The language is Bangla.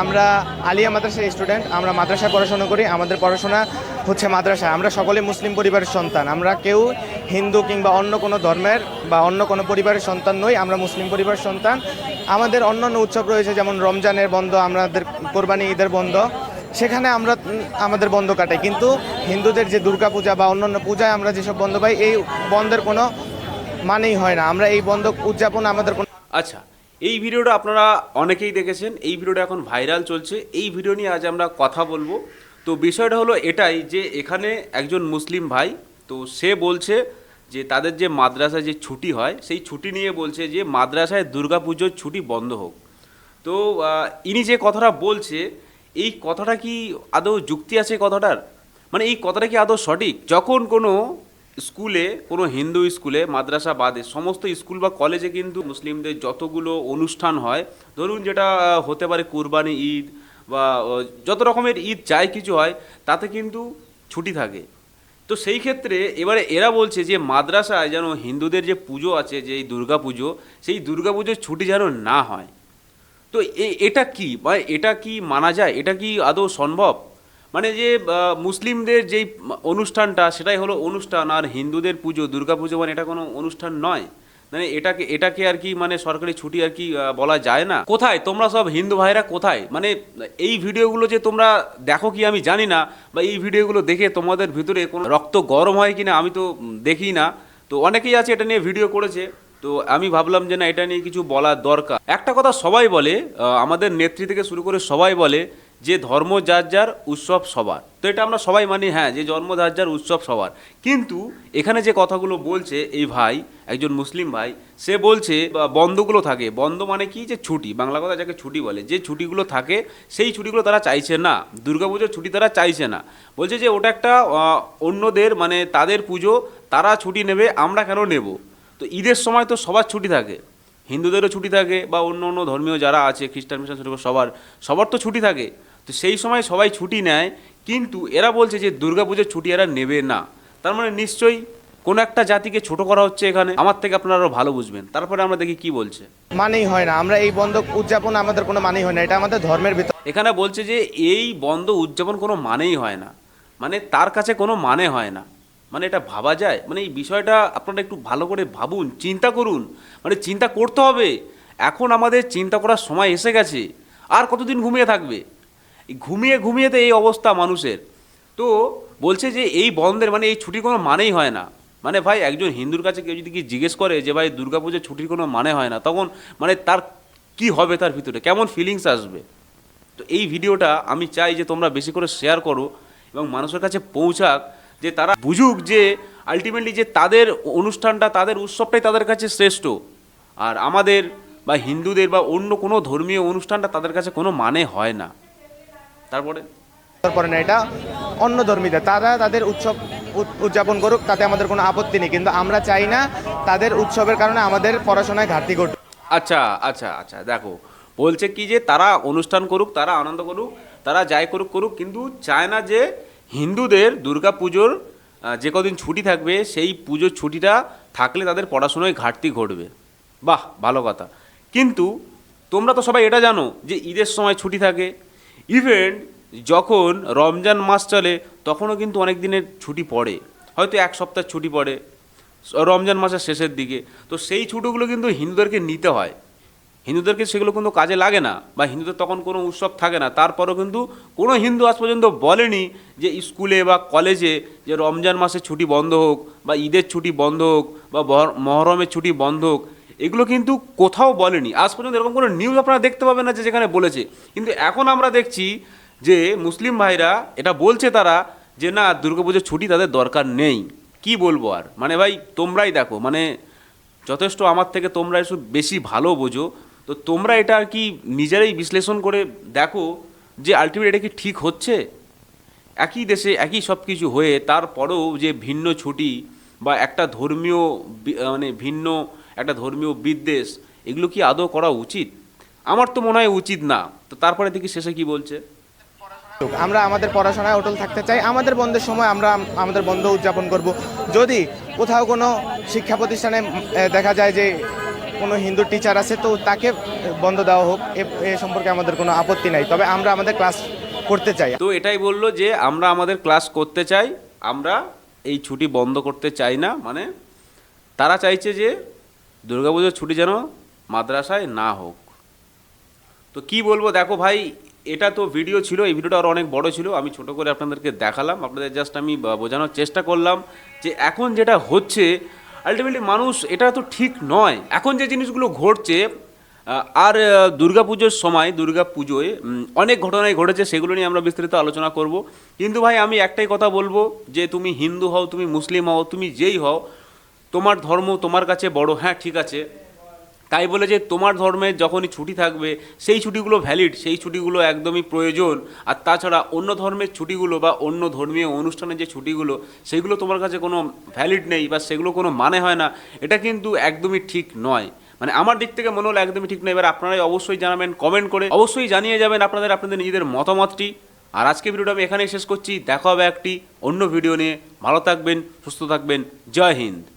আমরা আলিয়া মাদ্রাসার স্টুডেন্ট আমরা মাদ্রাসায় পড়াশোনা করি, আমাদের পড়াশোনা হচ্ছে মাদ্রাসা। আমরা সকলে মুসলিম পরিবারের সন্তান। আমরা কেউ হিন্দু কিংবা অন্য কোনো ধর্মের বা অন্য কোনো পরিবারের সন্তান নই, আমরা মুসলিম পরিবারের সন্তান। আমাদের অন্য অন্য উৎসব রয়েছে, যেমন রমজানের বন্ধ, আমাদের কোরবানি ঈদের বন্ধ। সেখানে আমরা আমাদের বন্ধ কাটাই কিন্তু হিন্দুদের যে দুর্গাপূজা বা অন্যান্য পূজায় আমরা যেসব বন্ধ পাই, এই বন্ধের কোনো মানেই হয় না। আমরা এই বন্ধ উদযাপন আমাদের কোনো আচ্ছা এই ভিডিওটা আপনারা অনেকেই দেখেছেন, এই ভিডিওটা এখন ভাইরাল চলছে, এই ভিডিও নিয়ে আজ আমরা কথা বলব। তো বিষয়টা হলো এটাই যে এখানে একজন মুসলিম ভাই, তো সে বলছে যে তাদের যে মাদ্রাসায় যে ছুটি হয়, সেই ছুটি নিয়ে বলছে যে মাদ্রাসায় দুর্গাপুজোর ছুটি বন্ধ হোক। তো ইনি যে কথাটা বলছে, এই কথাটা কি আদৌ যুক্তি আছে কথাটার? মানে এই কথাটা কি আদৌ সঠিক? যখন কোনো স্কুলে, কোনো হিন্দু স্কুলে, মাদ্রাসা বাদে সমস্ত স্কুল বা কলেজে কিন্তু মুসলিমদের যতগুলো অনুষ্ঠান হয়, ধরুন যেটা হতে পারে কুরবানি ঈদ বা যত রকমের ঈদ যাই কিছু হয়, তাতে কিন্তু ছুটি থাকে। তো সেই ক্ষেত্রে এবারে এরা বলছে যে, মাদ্রাসায় যেন হিন্দুদের যে পুজো আছে, যে দুর্গা পুজো, সেই দুর্গা পুজোর ছুটি যেন না হয়। তো এটা কি? বা এটা কি মানা যায়? এটা কি আদৌ সম্ভব? মানে যে মুসলিমদের যেই অনুষ্ঠানটা, সেটাই হলো অনুষ্ঠান, আর হিন্দুদের পুজো, দুর্গা পুজো মানে এটা কোনো অনুষ্ঠান নয়। মানে এটাকে এটাকে আর কি মানে সরকারি ছুটি আর কি বলা যায় না। কোথায়? তোমরা সব হিন্দু ভাইরা কোথায়? মানে এই ভিডিওগুলো যে তোমরা দেখো কি আমি জানি না, বা এই ভিডিওগুলো দেখে তোমাদের ভিতরে কোনো রক্ত গরম হয় কিনা আমি তো দেখি না। তো অনেকেই আছে এটা নিয়ে ভিডিও করেছে, তো আমি ভাবলাম যে না, এটা নিয়ে কিছু বলার দরকার। একটা কথা সবাই বলে আমাদের নেত্রী থেকে শুরু করে সবাই বলে যে ধর্ম যার যার উৎসব সবার। তো এটা আমরা সবাই মানি হ্যাঁ যে জন্ম যার যার উৎসব সবার। কিন্তু এখানে যে কথাগুলো বলছে এই ভাই, একজন মুসলিম ভাই, সে বলছে বন্ধগুলো থাকে। বন্ধ মানে কি? যে ছুটি। বাংলা কথা যাকে ছুটি বলে। যে ছুটিগুলো থাকে, সেই ছুটিগুলো তারা চাইছে না। দুর্গাপুজোর ছুটি তারা চাইছে না। বলছে যে ওটা একটা অন্যদের মানে তাদের পুজো, তারা ছুটি নেবে, আমরা কেন নেব? তো ঈদের সময় তো সবার ছুটি থাকে। হিন্দুদেরও ছুটি থাকে, বা অন্য অন্য ধর্মীয় যারা আছে, খ্রিস্টান মিশন সবার সবার তো ছুটি থাকে। তো সেই সময় সবাই ছুটি নেয় কিন্তু এরা বলছে যে দুর্গাপুজোর ছুটি এরা নেবে না। তার মানে নিশ্চয়ই কোনো একটা জাতিকে ছোট করা হচ্ছে এখানে। আমার থেকে আপনারা ভালো বুঝবেন। তারপরে আমরা দেখি কি বলছে। মানেই হয় না। আমরা এই বন্ধ উদযাপন আমাদের কোনো মানেই হয় না। এটা আমাদের ধর্মের ভিতর এখানে বলছে যে এই বন্ধ উদযাপন কোনো মানেই হয় না। মানে তার কাছে কোনো মানে হয় না। মানে এটা ভাবা যায়। মানে এই বিষয়টা আপনারা একটু ভালো করে ভাবুন চিন্তা করুন। মানে চিন্তা করতে হবে। এখন আমাদের চিন্তা করার সময় এসে গেছে। আর কতদিন ঘুমিয়ে থাকবে? ঘুমিয়ে ঘুমিয়ে তো এই অবস্থা মানুষের। তো বলছে যে এই বন্ধের মানে এই ছুটির কোনো মানেই হয় না। মানে ভাই একজন হিন্দুর কাছে কেউ যদি কি জিজ্ঞেস করে যে ভাই দুর্গাপুজোর ছুটির কোনো মানে হয় না, তখন মানে তার কি হবে তার ভিতরে? কেমন ফিলিংস আসবে? তো এই ভিডিওটা আমি চাই যে তোমরা বেশি করে শেয়ার করো এবং মানুষের কাছে পৌঁছাক যে তারা বুঝুক যে আলটিমেটলি যে তাদের অনুষ্ঠানটা, তাদের উৎসবটাই তাদের কাছে শ্রেষ্ঠ। আর আমাদের বা হিন্দুদের বা অন্য কোনো ধর্মীয় অনুষ্ঠানটা তাদের কাছে কোনো মানে হয় না। তারপরে? তারপরে না এটা অন্য ধর্মীদের। তারা তাদের উৎসব উদ- উদযাপন করুক তাতে আমাদের কোনো আপত্তি নেই। কিন্তু আমরা চাই না তাদের উৎসবের কারণে আমাদের পড়াশোনায় ঘাটতি ঘটুক। আচ্ছা আচ্ছা আচ্ছা দেখো। বলছে কি যে তারা অনুষ্ঠান করুক তারা আনন্দ করুক তারা যাই করুক করুক কিন্তু চায় না যে হিন্দুদের দুর্গা পুজোর যে কদিন ছুটি থাকবে সেই পুজোর ছুটিটা থাকলে তাদের পড়াশোনায় ঘাটতি ঘটবে। বাহ ভালো কথা। কিন্তু তোমরা তো সবাই এটা জানো যে ঈদের সময় ছুটি থাকে ইভেন যখন রমজান মাস চলে, তখনও কিন্তু অনেক দিনের ছুটি পড়ে। হয়তো এক সপ্তাহ ছুটি পড়ে রমজান মাসের শেষের দিকে। তো সেই ছুটিগুলো কিন্তু হিন্দুদেরকে নিতে হয়। হিন্দুদেরকে সেগুলো কিন্তু কাজে লাগে না বা হিন্দুদের তখন কোনো উৎসব থাকে না। তারপরেও কিন্তু কোনো হিন্দু আজ পর্যন্ত বলেনি যে স্কুলে বা কলেজে যে রমজান মাসের ছুটি বন্ধ হোক বা ঈদের ছুটি বন্ধ হোক বা মহরমের ছুটি বন্ধ হোক এগুলো কিন্তু কোথাও বলেনি। আজ পর্যন্ত এরকম কোনো নিউজ আপনারা দেখতে পাবেন না যে যেখানে বলেছে। কিন্তু এখন আমরা দেখছি যে মুসলিম ভাইরা এটা বলছে তারা যে, না, দুর্গাপুজোর ছুটি তাদের দরকার নেই। কি বলব আর? মানে ভাই, তোমরাই দেখো মানে যথেষ্ট আমার থেকে তোমরা একটু বেশি ভালো বোঝো। তো তোমরা এটা আর কি নিজেরাই বিশ্লেষণ করে দেখো যে আলটিমেট এটা কি ঠিক হচ্ছে? একই দেশে একই সব কিছু হয়ে তারপরেও যে ভিন্ন ছুটি বা একটা ধর্মীয় মানে ভিন্ন একটা ধর্মীয় বিদ্বেষ এগুলো কি আদৌ করা উচিত? আমার তো মনে হয় উচিত না। তো তারপরে দেখি শেষে কি বলছে। আমরা আমাদের পড়াশোনায় অটল থাকতে চাই। আমাদের বন্ধের সময় আমরা আমাদের বন্ধ উদযাপন করব। যদি কোথাও কোনো শিক্ষা প্রতিষ্ঠানে দেখা যায় যে কোনো হিন্দু টিচার আছে তো তাকে বন্ধ দেওয়া হোক। এ- এ সম্পর্কে আমাদের কোনো আপত্তি নাই। তবে আমরা আমাদের ক্লাস করতে চাই। তো এটাই বলল যে আমরা আমাদের ক্লাস করতে চাই। আমরা এই ছুটি বন্ধ করতে চাই না। মানে তারা চাইছে যে দুর্গাপুজোর ছুটি যেন মাদ্রাসায় না হোক। তো কি বলব, দেখো ভাই, এটা তো ভিডিও ছিল, এই ভিডিওটা আরও অনেক বড় ছিল, আমি ছোট করে আপনাদেরকে দেখালাম, আপনাদের জাস্ট আমি বোঝানোর চেষ্টা করলাম যে এখন যেটা হচ্ছে আলটিমেটলি মানুষ, এটা তো ঠিক নয়। এখন যে জিনিসগুলো ঘটছে আর দুর্গাপুজোর সময় দুর্গা পুজোয় অনেক ঘটনাই ঘটেছে, সেগুলো নিয়ে আমরা বিস্তারিত আলোচনা করব। কিন্তু ভাই, আমি একটাই কথা বলব যে তুমি হিন্দু হও, তুমি মুসলিম হও, তুমি যেই হও তোমার ধর্ম তোমার কাছে বড় হ্যাঁ ঠিক আছে। তাই বলে যে তোমার ধর্মের যখনই ছুটি থাকবে, সেই ছুটিগুলো ভ্যালিড সেই ছুটিগুলো একদমই প্রয়োজন। আর তাছাড়া অন্য ধর্মের ছুটিগুলো বা অন্য ধর্মীয় অনুষ্ঠানের যে ছুটিগুলো, সেগুলো তোমার কাছে কোনো ভ্যালিড নেই বা সেগুলো কোনো মানে হয় না। এটা কিন্তু একদমই ঠিক নয়। মানে আমার দিক থেকে মনে হলো একদমই ঠিক নয়। এবার আপনারাই অবশ্যই জানাবেন কমেন্ট করে অবশ্যই জানিয়ে যাবেন আপনাদের আপনাদের নিজেদের মতামতটি। আর আজকে ভিডিওটা আমি এখানেই শেষ করছি। দেখা হবে একটি অন্য ভিডিও নিয়ে। ভালো থাকবেন, সুস্থ থাকবেন। জয় হিন্দ।